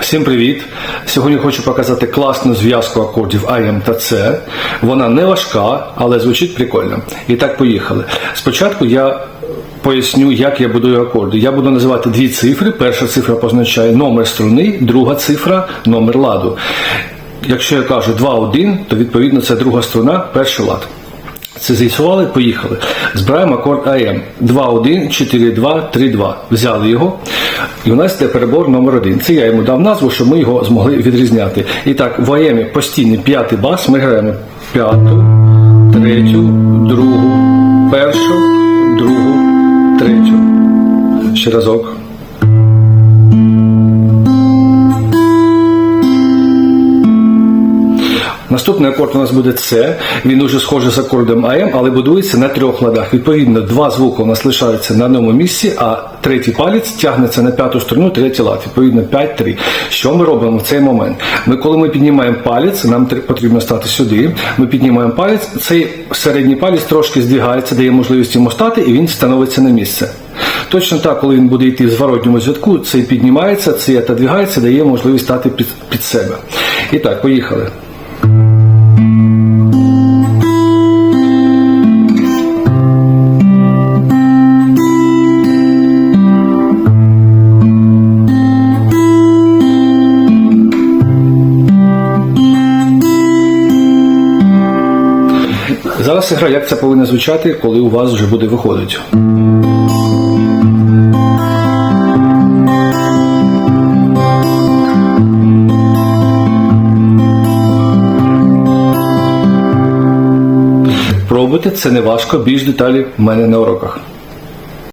Всім привіт! Сьогодні хочу показати класну зв'язку акордів AM та C. Вона не важка, але звучить прикольно. І так, поїхали. Спочатку я поясню, як я будую акорди. Я буду називати дві цифри. Перша цифра позначає номер струни, друга цифра номер ладу. Якщо я кажу 2-1, то відповідно це друга струна, перший лад. Це з'ясували, поїхали. Збираємо акорд АМ 2-1, 4-2, 3-2. Взяли його. І у нас йде перебор номер 1 Це я йому дав назву, щоб ми його змогли відрізняти. І так, в АМі постійний п'ятий бас, ми граємо п'яту, третю, другу, першу, другу, третю. Ще разок. Наступний акорд у нас буде С. Він дуже схожий з акордом АМ, але будується на трьох ладах. Відповідно, два звуки у нас лишаються на одному місці, а третій палець тягнеться на п'яту струну, третій лад. Відповідно, 5-3. Що ми робимо в цей момент? Ми, коли ми піднімаємо палець, нам потрібно стати сюди. Ми піднімаємо палець, цей середній палець трошки здвигається, дає можливість йому стати, і він становиться на місце. Точно так, коли він буде йти в зворотньому зв'язку, цей піднімається, цей отодвигається, дає можливість стати під, під себе. І так, поїхали. Зараз гра, як це повинно звучати, коли у вас вже буде виходити. Пробуйте, це не важко, більш деталі в мене на уроках.